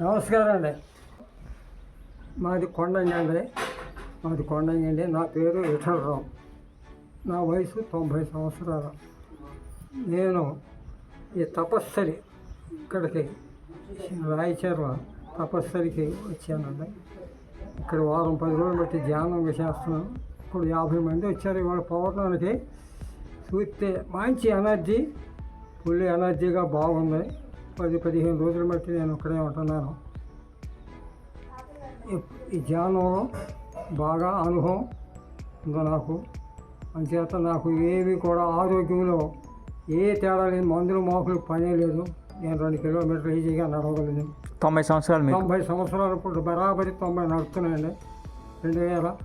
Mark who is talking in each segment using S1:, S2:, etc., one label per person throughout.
S1: నమస్కారం అండి. మాది కొండంగి అండి మాది కొండంగి అండి నా పేరు విఠలరావు. నా వయసు తొంభై సంవత్సరాలు. నేను ఈ తపస్సరి ఇక్కడికి రాయచర్ల తపస్సరికి వచ్చానండి. ఇక్కడ వారం పది రోజులు బట్టి ధ్యానం చేస్తున్నాను. ఇప్పుడు యాభై మంది వచ్చారు. ఇవాళ పౌర్ణానికి చూస్తే మంచి ఎనర్జీ ఫుల్ ఎనర్జీగా బాగుంది. పది పదిహేను రోజులు బట్టి నేను ఇక్కడే ఉంటున్నాను. ఈ- ధ్యానంలో బాగా అనుభవం ఉందో నాకు. అంచేత నాకు ఏవి కూడా ఆరోగ్యంలో ఏ తేడా లేదు మందులు మోపులు పనే లేదు. నేను రెండు కిలోమీటర్లు ఈజీగా నడవగలను.
S2: తొంభై సంవత్సరాలు
S1: తొంభై సంవత్సరాలు ఇప్పుడు బరాబరి తొంభై నడుస్తున్నాయండి రెండు వేల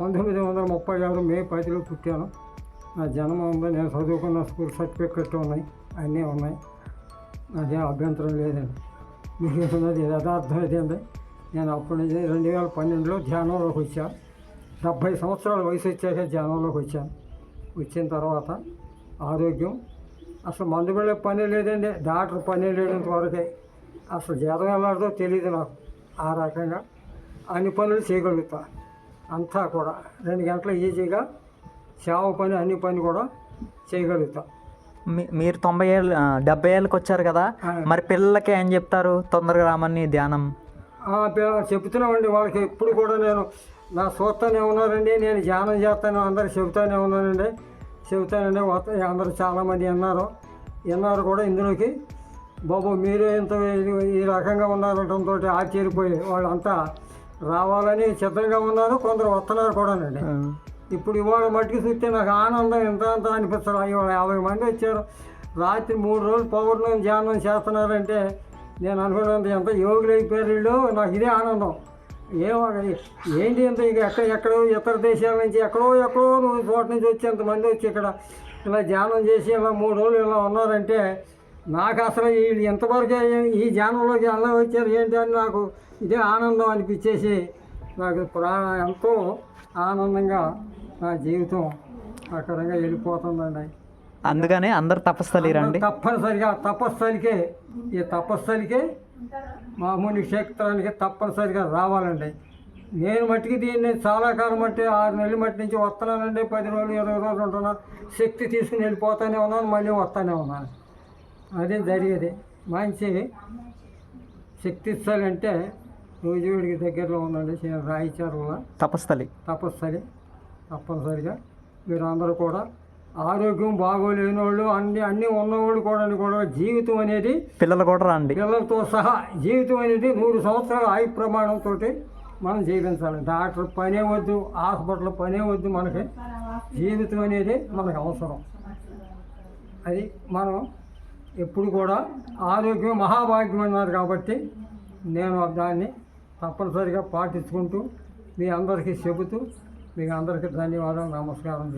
S1: పంతొమ్మిది వందల ముప్పై ఆరు మే పదిలో పుట్టాను. నా జన్మ ఉంది నేను చదువుకున్న స్కూల్ సర్టిఫికెట్ ఉన్నాయి అన్నీ ఉన్నాయి. నాకేం అభ్యంతరం లేదండి. మీకు ఉన్నది యథార్థం ఇదేండి నేను అప్పటి నుంచి రెండు వేల పన్నెండులో ధ్యానంలోకి వచ్చాను డెబ్భై సంవత్సరాల వయసు వచ్చాక ధ్యానంలోకి వచ్చాను. వచ్చిన తర్వాత ఆరోగ్యం. అసలు మందు వెళ్ళే పని లేదండి. డాక్టర్ పని లేనంత వరకే. అసలు జీతం వెళ్ళాడో తెలియదు నాకు. ఆ రకంగా అన్ని పనులు చేయగలుగుతా. అంతా కూడా రెండు గంటల ఈజీగా. సేవ పని అన్ని పని కూడా చేయగలుగుతా.
S2: మీరు తొంభై ఏళ్ళు డెబ్బై ఏళ్ళకి వచ్చారు కదా. మరి పిల్లలకి ఏం చెప్తారు? తొందరగా రామని ధ్యానం.
S1: చెప్తున్నామండి వాళ్ళకి ఎప్పుడు కూడా నేను నా చూస్తానే ఉన్నారండి నేను ధ్యానం చేస్తాను అందరు చెబుతానే ఉన్నానండి చెబుతానండి అందరూ చాలామంది విన్నారు. విన్నారు కూడా ఇందులోకి. బాబు మీరు ఇంత ఈ- రకంగా ఉన్నారంటంతో ఆశ్చర్యపోయి వాళ్ళంతా రావాలని సిద్ధంగా ఉన్నారు కొందరు వస్తున్నారు కూడానండి. ఇప్పుడు ఇవాళ మట్టికి చూస్తే నాకు ఆనందం ఎంత అంత అనిపిస్తారు ఇవాళ యాభై మంది వచ్చారు. రాత్రి మూడు రోజులు పౌర్ణమి ధ్యానం చేస్తున్నారంటే నేను అనుకున్నంత ఎంత యోగులు అయిపోయారు వీళ్ళు. నాకు ఇదే ఆనందం. ఏమో ఏంటి ఇంత ఇక ఎక్కడ ఎక్కడో ఇతర దేశాల నుంచి ఎక్కడో ఎక్కడో నువ్వు చోట నుంచి వచ్చి ఎంతమంది వచ్చి ఇక్కడ ఇలా ధ్యానం చేసి ఇలా మూడు రోజులు ఇలా ఉన్నారంటే నాకు అసలు వీళ్ళు ఎంతవరకు ఈ ధ్యానంలోకి ఎలా వచ్చారు ఏంటి అని నాకు ఇదే ఆనందం అనిపించేసి నాకు ప్రా ఎంతో ఆనందంగా నా జీవితం అక్కడంగా వెళ్ళిపోతుందండి.
S2: అందుకనే అందరు తపస్సులు రండి
S1: తప్పనిసరిగా తపస్సలికే ఈ తపస్సలికే మామూలు క్షేత్రానికి తప్పనిసరిగా రావాలండి. నేను మట్టికి దీన్ని చాలా కాలం మట్టి ఆరు నెలల మట్టి నుంచి వస్తున్నానండి. పది రోజులు ఇరవై రోజులు ఉంటున్నాను శక్తి తీసుకుని వెళ్ళిపోతానే ఉన్నాను మళ్ళీ వస్తానే ఉన్నాను. అదే జరిగేది. మంచి శక్తి స్థలి అంటే రోజుడికి దగ్గరలో ఉందండి రాయిచారులో.
S2: తపస్థలి
S1: తపస్సరి తప్పనిసరిగా. మీరు అందరూ కూడా ఆరోగ్యం బాగోలేని వాళ్ళు అన్ని అన్నీ ఉన్నవాళ్ళు కూడా కూడా జీవితం అనేది
S2: పిల్లలు కూడా రండి.
S1: పిల్లలతో సహా జీవితం అనేది నూరు సంవత్సరాల ఆయు ప్రమాణంతో మనం జీవించాలి. డాక్టర్ పనే వద్దు హాస్పిటల్ పనే వద్దు మనకి. జీవితం అనేది మనకు అవసరం. అది మనం ఎప్పుడు కూడా ఆరోగ్యం మహాభాగ్యం అన్నారు కాబట్టి నేను దాన్ని తప్పనిసరిగా పాటించుకుంటూ మీ అందరికీ చెబుతూ మీకు అందరికీ ధన్యవాదాలు నమస్కారం.